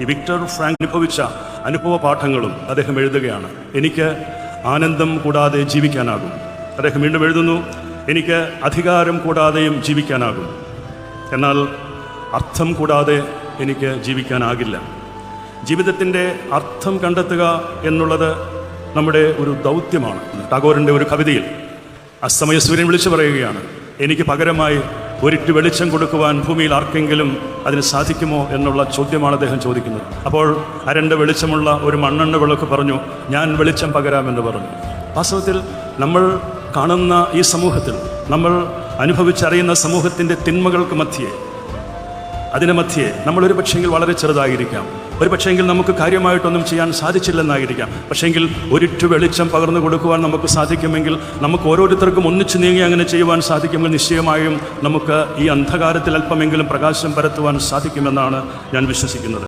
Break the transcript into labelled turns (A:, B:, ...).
A: ഈ Victor Frank അനുഭവിച്ച അനുഭവ പാഠങ്ങളും അദ്ദേഹം എഴുതുകയാണ്. എനിക്ക് ആനന്ദം കൂടാതെ ജീവിക്കാനാകും. അദ്ദേഹം വീണ്ടും എഴുതുന്നു എനിക്ക് അധികാരം കൂടാതെയും ജീവിക്കാനാകും. എന്നാൽ അർത്ഥം കൂടാതെ എനിക്ക് ജീവിക്കാനാകില്ല. ജീവിതത്തിന്റെ അർത്ഥം കണ്ടെത്തുക എന്നുള്ളത് നമ്മുടെ ഒരു ദൗത്യമാണ്. ടാഗോറിന്റെ ഒരു കവിതയിൽ അസ്തമയ സൂര്യൻ വിളിച്ചു പറയുകയാണ് എനിക്ക് പകരമായി ഒരിറ്റ് വെളിച്ചം കൊടുക്കുവാൻ ഭൂമിയിൽ ആർക്കെങ്കിലും അതിന് സാധിക്കുമോ എന്നുള്ള ചോദ്യമാണ് അദ്ദേഹം ചോദിക്കുന്നത്. അപ്പോൾ അരണ്ട വെളിച്ചമുള്ള ഒരു മണ്ണെണ്ണ വിളക്ക് പറഞ്ഞു ഞാൻ വെളിച്ചം പകരാമെന്ന് പറഞ്ഞു. വാസ്തവത്തിൽ നമ്മൾ കാണുന്ന ഈ സമൂഹത്തിൽ നമ്മൾ അനുഭവിച്ചറിയുന്ന സമൂഹത്തിന്റെ തിന്മകൾക്ക് മധ്യേ അതിന് മധ്യേ നമ്മളൊരു പക്ഷെങ്കിൽ വളരെ ചെറുതായിരിക്കാം. ഒരു പക്ഷേങ്കിൽ നമുക്ക് കാര്യമായിട്ടൊന്നും ചെയ്യാൻ സാധിച്ചില്ലെന്നായിരിക്കാം. പക്ഷേങ്കിൽ ഒരിറ്റു വെളിച്ചം പകർന്നു കൊടുക്കുവാൻ നമുക്ക് സാധിക്കുമെങ്കിൽ നമുക്ക് ഓരോരുത്തർക്കും ഒന്നിച്ചു നീങ്ങി അങ്ങനെ ചെയ്യുവാൻ സാധിക്കുമെങ്കിൽ നിശ്ചയമായും നമുക്ക് ഈ അന്ധകാരത്തിൽ അല്പമെങ്കിലും പ്രകാശം പരത്തുവാൻ സാധിക്കുമെന്നാണ് ഞാൻ വിശ്വസിക്കുന്നത്.